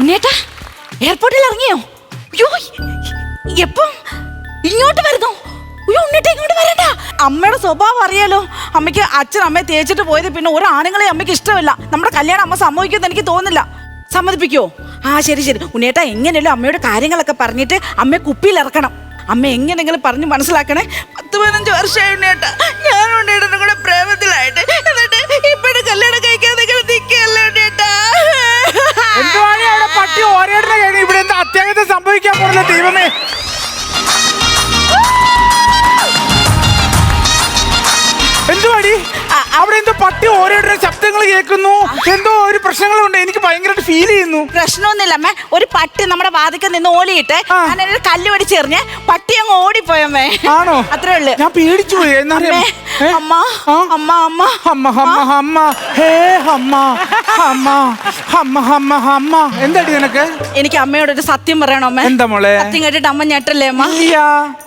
ഉണ്ണേട്ടാ എയർപോർട്ടിൽ ഇറങ്ങിയോ? അയ്യോ എപ്പം? ഇങ്ങോട്ട് വരുന്നു. ഇങ്ങോട്ട് വരണ്ട. അമ്മയുടെ സ്വഭാവം അറിയാലോ. അമ്മയ്ക്ക് അച്ഛൻ അമ്മയെ തേച്ചിട്ട് പോയത് പിന്നെ ഒരു ആണുങ്ങളെ അമ്മയ്ക്ക് ഇഷ്ടമില്ല. നമ്മുടെ കല്യാണം അമ്മ സമ്മതിക്കുമെന്ന് എനിക്ക് തോന്നുന്നില്ല. സമ്മതിപ്പിക്കോ? ആ ശരി ശരി. ഉണ്ണേട്ടാ എങ്ങനെയല്ലോ അമ്മയുടെ കാര്യങ്ങളൊക്കെ പറഞ്ഞിട്ട് അമ്മയെ കുപ്പിയിൽ ഇറക്കണം. അമ്മ എങ്ങനെങ്കിലും പറഞ്ഞ് മനസ്സിലാക്കണേ. പത്ത് പതിനഞ്ച് വർഷമായി ഉണ്ണേട്ടാ ഞാൻ ഉണ്ണേട്ടനും കൂടെ പ്രേമത്തിലായിട്ട് എന്നിട്ട് ഇപ്പോഴും കല്യാണം ഉണ്ണേട്ടാ എന്തുവാണ് അവിടെ പട്ടി ഓരോ ഇവിടെ എന്താ അത്യാഹിതം സംഭവിക്കാൻ പോകുന്ന ദൈവമേ. പട്ടി ഓരോരുടെ ശബ്ദങ്ങൾ കേൾക്കുന്നു. എന്തോ ഒരു പ്രശ്നങ്ങളുണ്ട്. എനിക്ക് ഭയങ്കരമായിട്ട് ഫീൽ ചെയ്യുന്നു. പ്രശ്നമൊന്നുമില്ല അമ്മ. ഒരു പട്ടി നമ്മുടെ വാതിക്കൽ നിന്ന് ഓലിയിട്ട് ആ. ഒരു കല്ല് പിടിച്ചെറിഞ്ഞ് പട്ടി അങ്ങ് ഓടിപ്പോയമ്മേ ആണോ? അത്രേ ഉള്ളു. ഞാൻ പേടിച്ചു പോയി. എന്നറിയാം അമ്മേ, അമ്മ ആ? അമ്മ അമ്മ. അമ്മ ഹേ അമ്മ എന്താടി നിനക്ക്? എനിക്ക് അമ്മയോട് ഒരു സത്യം പറയണം അമ്മ. എന്താ മോളെ? സത്യം കേട്ടിട്ട് അമ്മ ഞെട്ടല്ലേ അമ്മ? ഇല്ല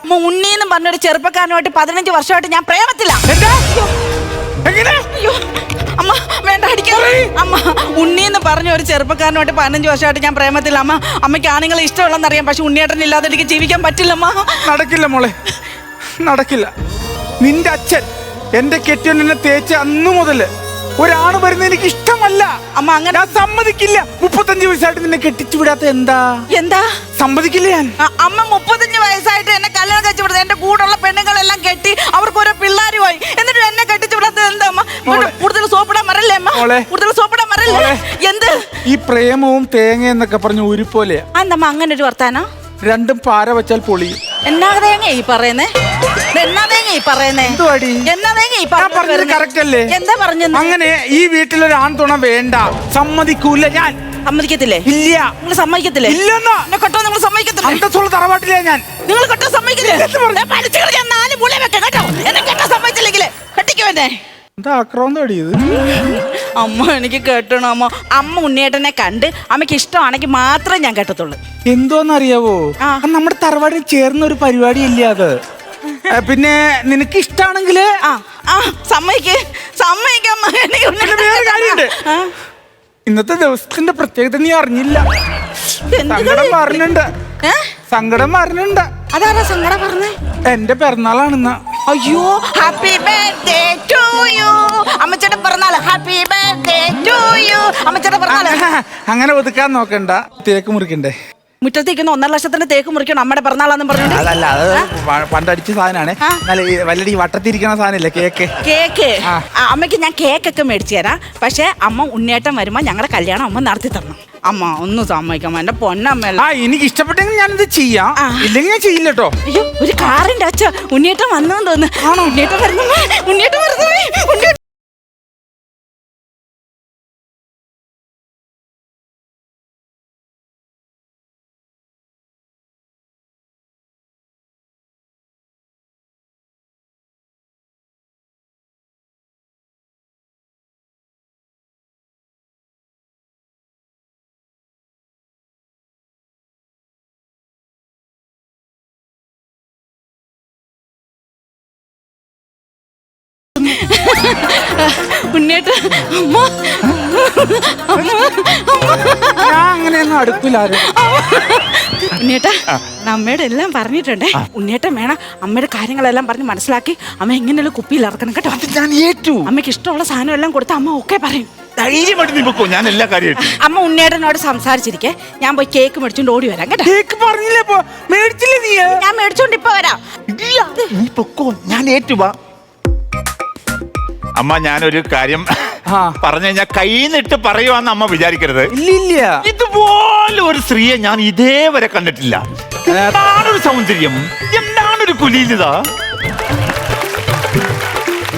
അമ്മ ഉണ്ണീന്ന് പറഞ്ഞൊരു ചെറുപ്പക്കാരനുമായിട്ട് പതിനഞ്ച് വർഷമായിട്ട് ഞാൻ പ്രേമത്തില്ല എന്താ? അയ്യോ അമ്മ വേണ്ട അടിക്കാൻ അമ്മ ഉണ്ണീന്ന് പറഞ്ഞ ഒരു ചെറുപ്പക്കാരനുമായിട്ട് പതിനഞ്ച് വർഷമായിട്ട് ഞാൻ പ്രേമത്തിൽ അമ്മ അമ്മയ്ക്ക് ആണുങ്ങളെ ഇഷ്ടമുള്ളതെന്ന് അറിയാം. പക്ഷെ ഉണ്ണിയേട്ടൻ ഇല്ലാതെ എനിക്ക് ജീവിക്കാൻ പറ്റില്ലമ്മ നടക്കില്ല മോളെ. നടക്കില്ല. നിന്റെ അച്ഛൻ എന്റെ കെട്ടിയോൻ എന്നെ തേച്ച് അന്നു മുതൽ ഒരാണ് വരുന്നത് എനിക്ക് ഇഷ്ടമല്ല. അമ്മ അങ്ങനെ ഞാൻ സമ്മതിക്കില്ല. മുപ്പത്തഞ്ച് വയസ്സായിട്ട് നിന്നെ കെട്ടിച്ചു വിടാത്ത എന്താ? എന്താ? സമ്മതിക്കില്ല ഞാൻ. അ- അമ്മ മുപ്പത്തഞ്ച് വയസ്സായിട്ട് എന്നെ കല്യാണം കഴിച്ചു വിടുന്നത് എന്റെ കൂടെയുള്ള പെണ്ണുങ്ങളെല്ലാം കെട്ടി അവർക്ക് ഓരോ പിള്ളേരുമായി. എന്നിട്ട് എന്നെ കെട്ടിച്ചു വിടാത്തത് എന്താ അമ്മ? മോളെ. കൂടുതൽ സോപ്പിടാൻ മറല്ലേ അമ്മ? മോളെ. കൂടുതൽ സോപ്പിടാൻ മറല്ലേ? മോളെ. എന്ത്? ഈ പ്രേമവും തേങ്ങ എന്നൊക്കെ പറഞ്ഞ ഒരു പോലെ അങ്ങനെ ഒരു വർത്താനോ? രണ്ടും പാര വെച്ചാൽ പൊളി. എന്നാ തേങ്ങ ഈ പറയുന്നേ? എന്നാ തേങ്ങ ഈ പറയുന്നേ? എന്തുവാടി? എന്നാ തേങ്ങ ഈ ഞാൻ പറഞ്ഞത്? കറക്റ്റ് അല്ലേ എന്താ പറഞ്ഞത്? അങ്ങനെ ഈ വീട്ടിലൊരു ഒരു ആൺതുണ വേണ്ട. സമ്മതിക്കൂല ഞാൻ. സമ്മതിക്കത്തില്ലേ? ഇല്ല. നിങ്ങൾ സമ്മതിക്കത്തില്ലേ? ഇല്ലെന്നാ. എന്നെ കെട്ടോ നിങ്ങൾ സമ്മതിക്കത്തില്ലേ? അന്തസ്സുള്ള തറവാട്ടില്ല ഞാൻ. നിങ്ങൾ കെട്ടോ സമ്മതിക്കില്ലേ ഞാൻ പഠിച്ചു ഞാൻ നാല് പുള്ളി വെക്കാം കേട്ടോ. എന്നെ കെട്ടോ സമ്മതിച്ചില്ലെങ്കിൽ. കെട്ടിക്കോ എന്നെ. എന്താ ആക്രമണം ഇത്? അമ്മ എനിക്ക് കേട്ടണോ അമ്മ. അമ്മ ഉണ്ണിയേട്ടനെ കണ്ട് അമ്മയ്ക്ക് ഇഷ്ടമാണെങ്കിൽ മാത്രമേ ഞാൻ കെട്ടത്തുള്ളൂ. എന്തോന്നറിയാവോ? ആ. നമ്മുടെ തറവാടിൽ ചേർന്ന ഒരു പരിപാടി ഇല്ല അത് പിന്നെ നിനക്ക് ഇഷ്ടാണെങ്കിൽ ആ ആ സമ്മതിക്ക് സമ്മതിക്ക് അമ്മ. എനിക്ക് വേറെ ഉണ്ണിയേട്ടനെ കാര്യമുണ്ട്. ആ, ഇന്നത്തെ ദിവസത്തിന്റെ പ്രത്യേകത നീ അറിഞ്ഞില്ല. എന്ത് സങ്കടം കാര്യം? പറഞ്ഞിട്ടുണ്ട് ഏ? സങ്കടം പറഞ്ഞിട്ടുണ്ട് അതാരാ സങ്കടം പറഞ്ഞേ? എന്റെ പിറന്നാളാണെന്ന. അയ്യോ ഹാപ്പി ബർത്ത്ഡേ ടു യു അമ്മച്ചേട്ടൻ പിറന്നാൾ. ഹാപ്പി ബർത്ത്ഡേ ടു യു അമ്മച്ചേട്ടൻ പിറന്നാൾ. അങ്ങനെ ഒതുക്കാൻ നോക്കണ്ട. തേക്ക് മുറിക്കണ്ടേ? മുറ്റത്തേക്കുന്ന ഒന്നര ലക്ഷത്തിന്റെ തേക്ക് മുറിക്കണം. അമ്മയുടെ പിറന്നാളാന്ന് പറഞ്ഞു അതല്ല അത് പണ്ട് പണ്ടടിച്ച സാധനമാണ് വല്ലടി വട്ടത്തിരിക്കുന്ന സാധനമില്ല കേക്ക്? കേക്ക്. അമ്മയ്ക്ക് ഞാൻ കേക്കൊക്കെ മേടിച്ചു തരാം. പക്ഷെ അമ്മ ഉണ്ണിയേട്ടൻ വരുമ്പോ ഞങ്ങളുടെ കല്യാണം അമ്മ നടത്തി തരണം. അമ്മ ഒന്നും സമ്മതിക്കാം എന്റെ പൊന്നമ്മല്ല ആ എനിക്ക് ഇഷ്ടപ്പെട്ടെങ്കിൽ ഞാൻ ഇത് ചെയ്യാം ഇല്ലെങ്കിൽ ഞാൻ ചെയ്യില്ല കേട്ടോ അയ്യോ ഒരു കാറിന്റെ അച്ഛ. ഉണ്ണിയേട്ടൻ വന്നു തോന്നുന്നു. ആണോ? ഉണ്ണിയേട്ടൻ വരുന്നു. ഉണ്ണിയേട്ടൻ വരുന്നു. ഉണ്ണിയേട്ടൻ അമ്മ. ഞാൻ അങ്ങനെയൊന്നും അടുപ്പില്ലാരും ഉണ്ണിയേട്ട അമ്മയുടെ എല്ലാം പറഞ്ഞിട്ടുണ്ടേ. ഉണ്ണിയേട്ടൻ വേണം അമ്മയുടെ കാര്യങ്ങളെല്ലാം പറഞ്ഞ് മനസ്സിലാക്കി. അമ്മ എങ്ങനെയുള്ള കുപ്പിയിൽ ഇറക്കണം കേട്ടോ. ഞാൻ ഏറ്റു. അമ്മയ്ക്ക് ഇഷ്ടമുള്ള സാധനം എല്ലാം കൊടുത്ത അമ്മ ഒക്കെ പറയും. ധൈര്യമായിട്ട് നീ പൊക്കോ ഞാൻ എല്ലാ കാര്യമായിട്ട് അമ്മ ഉണ്ണിയേട്ടനോട് സംസാരിച്ചിരിക്കെ. ഞാൻ പോയി കേക്ക് മേടിച്ചോണ്ട് ഓടി വരാം കേട്ടോ. കേക്ക് പറഞ്ഞില്ലേ പോ- മേടിച്ചില്ലേ നീ ഞാൻ മേടിച്ചോണ്ട് ഇപ്പൊ വരാം. നീ പൊക്കോ ഞാൻ ഏറ്റുവാ അമ്മ ഞാനൊരു കാര്യം ആ. പറഞ്ഞു കഴിഞ്ഞാൽ കൈന്നിട്ട് പറയുവാന്ന് അമ്മ വിചാരിക്കരുത്. ഇല്ല ഇതുപോലെ ഒരു സ്ത്രീയെ ഞാൻ ഇതേവരെ കണ്ടിട്ടില്ല. എന്താണൊരു സൗന്ദര്യം? എന്താണൊരു കുലീനത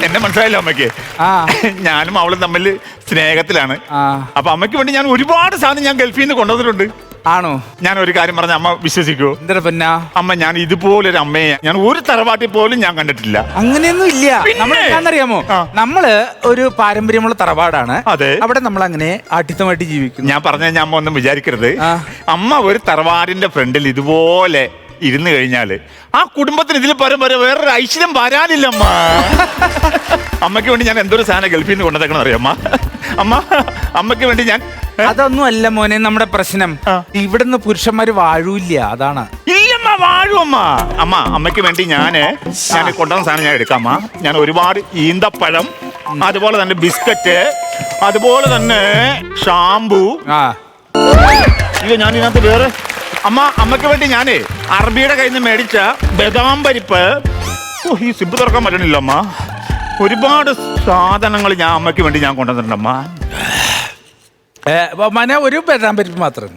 എന്നെ മനസ്സിലായില്ല അമ്മയ്ക്ക്? ആ. ഞാനും അവളും തമ്മിൽ സ്നേഹത്തിലാണ്. ആ. അപ്പൊ അമ്മയ്ക്ക് വേണ്ടി ഞാൻ ഒരുപാട് സാധനം ഞാൻ ഗൾഫിൽ നിന്ന് കൊണ്ടുവന്നിട്ടുണ്ട്. ആണോ? ഞാൻ ഒരു കാര്യം പറഞ്ഞ അമ്മ വിശ്വസിക്കൂ. എന്താ പിന്നെ? അമ്മ ഞാൻ ഇതുപോലെ ഒരു അമ്മയെ ഞാൻ ഒരു തറവാട്ടിൽ പോലും ഞാൻ കണ്ടിട്ടില്ല. അങ്ങനെയൊന്നും ഇല്ല? നമ്മൾ എന്താണെന്നറിയാമോ. നമ്മൾ ഒരു പാരമ്പര്യമുള്ള തറവാടാണ്. അതെ. അവിടെ നമ്മൾ അങ്ങനെ ആട്ടിത്തമായിട്ട് ജീവിക്കുന്നു. ഞാൻ പറഞ്ഞ ഞാൻ അമ്മ ഒന്നും വിചാരിക്കരുത്. അമ്മ ഒരു തറവാടിന്റെ ഫ്രണ്ടിൽ ഇതുപോലെ ഇരുന്ന് കഴിഞ്ഞാൽ ആ കുടുംബത്തിന് ഇതിൽ പരം വരെ വേറൊരു ഐശ്വര്യം വരാനില്ല അമ്മ. അമ്മയ്ക്ക് വേണ്ടി ഞാൻ എന്തൊരു സാധനം ഗൾഫിൽ നിന്ന് കൊണ്ടുവന്നേക്കണം അറിയാം അമ്മ? അമ്മ അമ്മയ്ക്ക് വേണ്ടി ഞാൻ അതൊന്നും അല്ല മോനെ നമ്മുടെ പ്രശ്നം. ഇവിടുന്ന് പുരുഷന്മാര് വാഴൂല്ല അതാണ്. ഇല്ലമ്മ അമ്മ. അമ്മ അമ്മയ്ക്ക് വേണ്ടി ഞാൻ ഞാൻ കൊണ്ടുവന്ന സാധനം ഞാൻ എടുക്കാം അമ്മ. ഞാൻ ഒരുപാട് ഈന്തപ്പഴം അതുപോലെ തന്നെ ബിസ്ക്കറ്റ് അതുപോലെ തന്നെ ഷാംപൂ. ആ. ഞാൻ ഇതിനകത്ത് വേറെ അമ്മ അമ്മയ്ക്ക് വേണ്ടി ഞാനേ അറബിയുടെ കയ്യിൽ നിന്ന് മേടിച്ച ബദാം പരിപ്പ്. ഈ സിബ് തുറക്കാൻ പറ്റണില്ല അമ്മ. ഒരുപാട് സാധനങ്ങൾ ഞാൻ അമ്മയ്ക്ക് വേണ്ടി ഞാൻ കൊണ്ടുവന്നിട്ടുണ്ട് അമ്മ. മനെ ഒരു ബദാം പരിപ്പ് മാത്രം.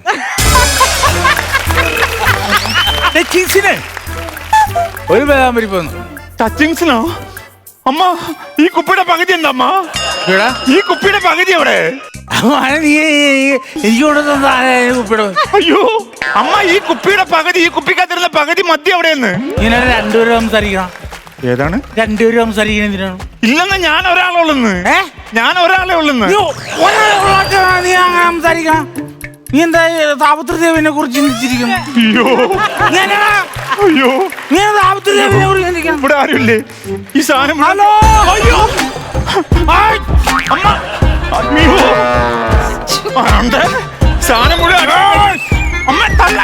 ഒരു ബദാം പരിപ്പ് വന്നു. ടച്ചിങ്സിനോ അമ്മ ഈ കുപ്പിയുടെ പകുതി എന്താ അമ്മ? ഇവിടെ ഈ കുപ്പിയുടെ പകുതി എവിടെ? മനെ നീ എനിക്ക് കൊണ്ടുവന്ന കുപ്പിടും അയ്യോ അമ്മ ഈ കുപ്പിയുടെ പകുതി ഈ കുപ്പിക്കകത്തിരുന്ന പകുതി മദ്യം എവിടെയെന്ന്? ഇങ്ങനെ രണ്ടുപേരും സംസാരിക്കണം. ഏതാണ്? രണ്ടുപേരും സംസാരിക്കണം എന്തിനാണ്? ഇല്ലെന്ന് ഞാൻ ഒരാളെ ഉള്ളെന്ന് ഏ? ഞാൻ ഒരാളെ ഉള്ളെന്ന്. നീ ഒരാളെ ഉള്ളാട്ടാ നീ അങ്ങനെ സംസാരിക്കണം. നീ എന്താ താപത്രദേവിനെ കുറിച്ച് ചിന്തിച്ചിരിക്കുന്നു? അയ്യോ. നീ? അയ്യോ. നീ താപത്രദേവിനെ കുറിച്ച് ചിന്തിക്കണം? ഇവിടെ ആരുമില്ലേ? ഈ സാധനം ഹലോ? അയ്യോ. ആയ്! അമ്മ. അയ്യോ ആണ്ട് സാധനം മുഴുവൻ അമ്മ തല്ല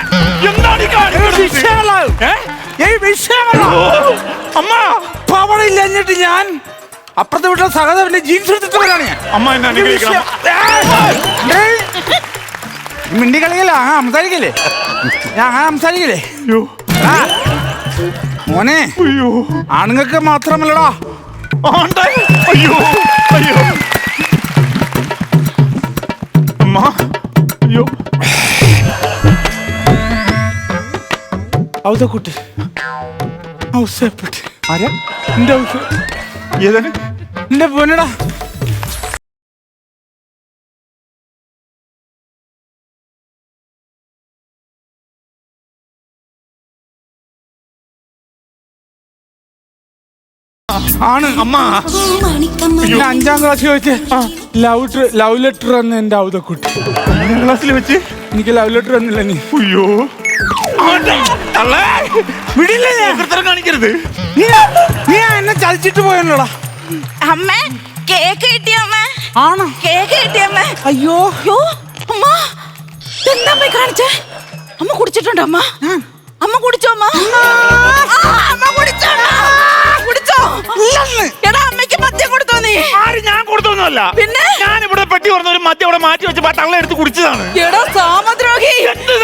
എന്താണ് ഈ കാണിക്കുന്നത്? ഏ? ഓ, അമ്മ! പവർ ഇല്ലഞ്ഞിട്ട് ഞാൻ അപ്പുറത്തെ വീട്ടിലെ സഹോദരന്റെ ജീൻസ് എടുത്തിട്ടവരാണ് ഞാൻ. അമ്മ എന്നെ അനുഗ്രഹിക്കണം. മിണ്ടി കളിക്കല്ലേ ആ സംസാരിക്കല്ലേ? ഞാൻ ആ സംസാരിക്കല്ലേ? അയ്യോ. ആ. മോനെ അയ്യോ. ആണുങ്ങൾക്ക് മാത്രമല്ലടാ. അയ്യോ അയ്യോ. അമ്മ അയ്യോ. ഔതക്കുട്ടി ഔസപ്പെട്ടി ആരാ? എന്റെ ഔസ് ഏതാണ്? എന്റെ പൊന്നടാ. ആണ് അമ്മ. പിന്നെ അഞ്ചാം ക്ലാസ്സിൽ വെച്ച് ലവ് ലവ് ലെറ്റർ എന്ന് എന്റെ ഔതക്കുട്ടി. അഞ്ചാം ക്ലാസ്സിൽ വെച്ച്? എനിക്ക് ലവ് ലെറ്റർ വന്നില്ല നീ അയ്യോ. വിടില്ല ഞാൻ? വികൃതരം കാണിക്കരുത്? നീ നീ എന്നെ ചതിച്ചിട്ട് പോയല്ലോടാ. അമ്മ കേക്ക് കിട്ടിയമ്മ ആണോ? കേക്ക് കിട്ടിയമ്മ അയ്യോ. അയ്യോ അമ്മ എന്താ അമ്മ കാണിച്ചേ? അമ്മ കുടിച്ചിട്ടുണ്ടോ അമ്മ. അമ്മ കുടിച്ചോ അമ്മ? അമ്മ കുടിച്ചോ അമ്മ. കുടിച്ചോ. എടാ അമ്മയ്ക്ക് മദ്യം കൊടുത്തോ നീ? ആര് ഞാൻ കൊടുത്തൊന്നുമല്ല. പിന്നെ? ഞാൻ ഇവിടെ പെട്ടി തുറന്ന ഒരു മദ്യം ഇവിടെ മാറ്റി വെച്ച് തള്ള എടുത്ത് കുടിച്ചതാണ്. എടാ സാമദ്രോഹി. എന്ത്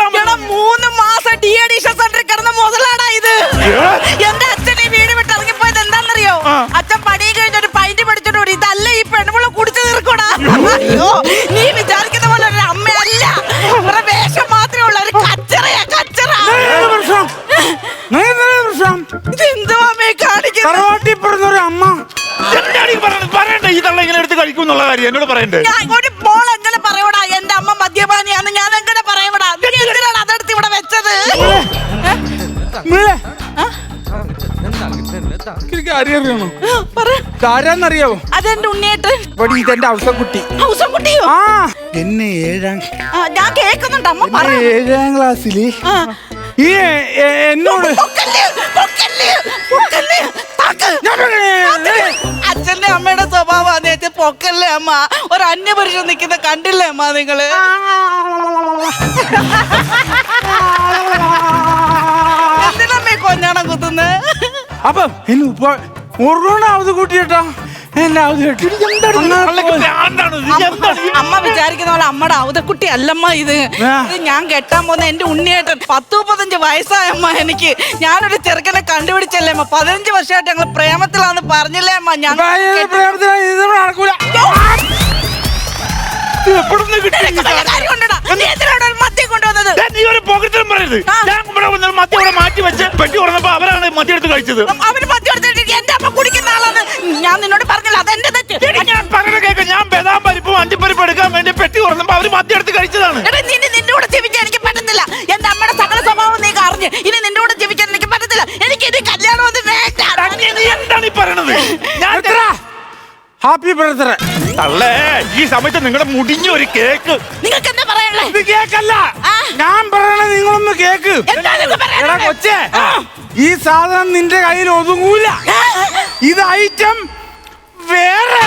അച്ഛൻ പണി കഴിഞ്ഞ ഒരു പൈന്റ് പഠിച്ചിട്ട് ഇതല്ല ഈ പെണ്ണുമുള്ള കുടിച്ചു തീർക്കൂടാ. അയ്യോ നീ വിചാരിക്കുന്ന പോലെ ഒരു അമ്മയല്ല. ഒരു വേഷം മാത്രമേ ഉള്ള. ഒരു കച്ചറയാ കച്ചറ. എന്താണ് പ്രശ്നം? നീ എന്താണ് പ്രശ്നം? ഇതെന്തുവാ അമ്മേ കാണിക്കുന്നത് പറയണ്ടേ. ഇങ്ങനെ എടുത്ത് കഴിക്കും എന്നുള്ള കാര്യം എന്നോട് പറയണ്ടേ. കാര്യം അറിയണോ. ആരാന്നറിയാവോ അതെന്റെ ഉണ്ണിയേട്ടൻ. ഇവിടെ ഇതെന്റെ അവസക്കുട്ടി ഹൗസക്കുട്ടിയോ? ആ. എന്നെ ഏഴാം ആ, ഞാൻ കേൾക്കുന്നുണ്ട് അമ്മ പറ എന്നെ ഏഴാം ക്ലാസ്സിൽ. ഈ എ- എ- എന്നോട് പൊക്കല്ല്, പൊക്കല്ല്, പൊക്കല്ല്, താക്ക്. പറഞ്ഞേ, അച്ഛന്റെ അമ്മയുടെ സ്വഭാവം പൊക്കല്ലേ അമ്മ? ഒരു അന്യപുരുഷൻ നിൽക്കുന്ന കണ്ടില്ലേ അമ്മ നിങ്ങൾ? എന്തിനമ്മേ കൊഞ്ഞാണം അപ്പം അവധ കൂട്ടിയേട്ടാ. അമ്മ വിചാരിക്കുന്ന പോലെ അമ്മയുടെ അവതക്കുട്ടി അല്ലമ്മ ഇത്. ഇത് ഞാൻ കെട്ടാൻ പോകുന്ന എന്റെ ഉണ്ണിയേട്ടൻ പത്ത് മുപ്പത്തഞ്ച് വയസ്സായ അമ്മ എനിക്ക്. ഞാനൊരു ചെറുക്കനെ കണ്ടുപിടിച്ചല്ലേ അമ്മ? പതിനഞ്ച് വർഷമായിട്ട് ഞങ്ങൾ പ്രേമത്തിലാന്ന് പറഞ്ഞില്ലേ അമ്മ? ഞാൻ എപ്പോഴൊന്നും ഇത് കൊണ്ടുവന്നത്? നീ ഒരു പോകത്തിലും പറയരുത്. ഞാൻ ഇവിടെ വന്ന് മദ്യം ഇവിടെ മാറ്റി വെച്ച് പെട്ടി തുറന്നപ്പോ അവരാണ് മദ്യം എടുത്ത് കഴിച്ചത്. അവന് മദ്യം എടുത്തിട്ട് എന്റെ അമ്മ കുടിക്കുന്ന ആളാണ്? ഞാൻ നിന്നോട് പറഞ്ഞില്ല അതെന്റെ തെറ്റ്. എടി, ഞാൻ പറഞ്ഞ കേക്ക് ഞാൻ ബദാം പരിപ്പും അണ്ടിപ്പരിപ്പ് എടുക്കാൻ വേണ്ടി പെട്ടി തുറന്നപ്പോ അവർ മദ്യം എടുത്ത് കഴിച്ചതാണ്. എടാ, നിന്നെ നിന്നോട് ജീവിക്കാൻ എനിക്ക് പറ്റുന്നില്ല എന്റെ അമ്മയുടെ സകല സ്വഭാവം നീ അറിഞ്ഞ് ഇനി നിന്നോട് ജീവിക്കാൻ എനിക്ക് പറ്റത്തില്ല. എനിക്ക് ഇനി കല്യാണം ഒന്നും വേണ്ട. നീ നീ എന്താണ് ഈ പറയണത്? ഞാൻ ഹാപ്പി ബർത്ത്ഡേ തള്ളേ ഈ സമയത്ത് നിങ്ങളുടെ മുടിഞ്ഞ ഒരു കേക്ക്. നിങ്ങൾക്ക് എന്താ ഇത് കേക്കല്ല. ഞാൻ പറയണ നിങ്ങളൊന്ന് കേക്ക്. എടാ കൊച്ചേ ഈ സാധനം നിന്റെ കയ്യിൽ ഒതുങ്ങൂല. ഇത് ഐറ്റം വേറെ.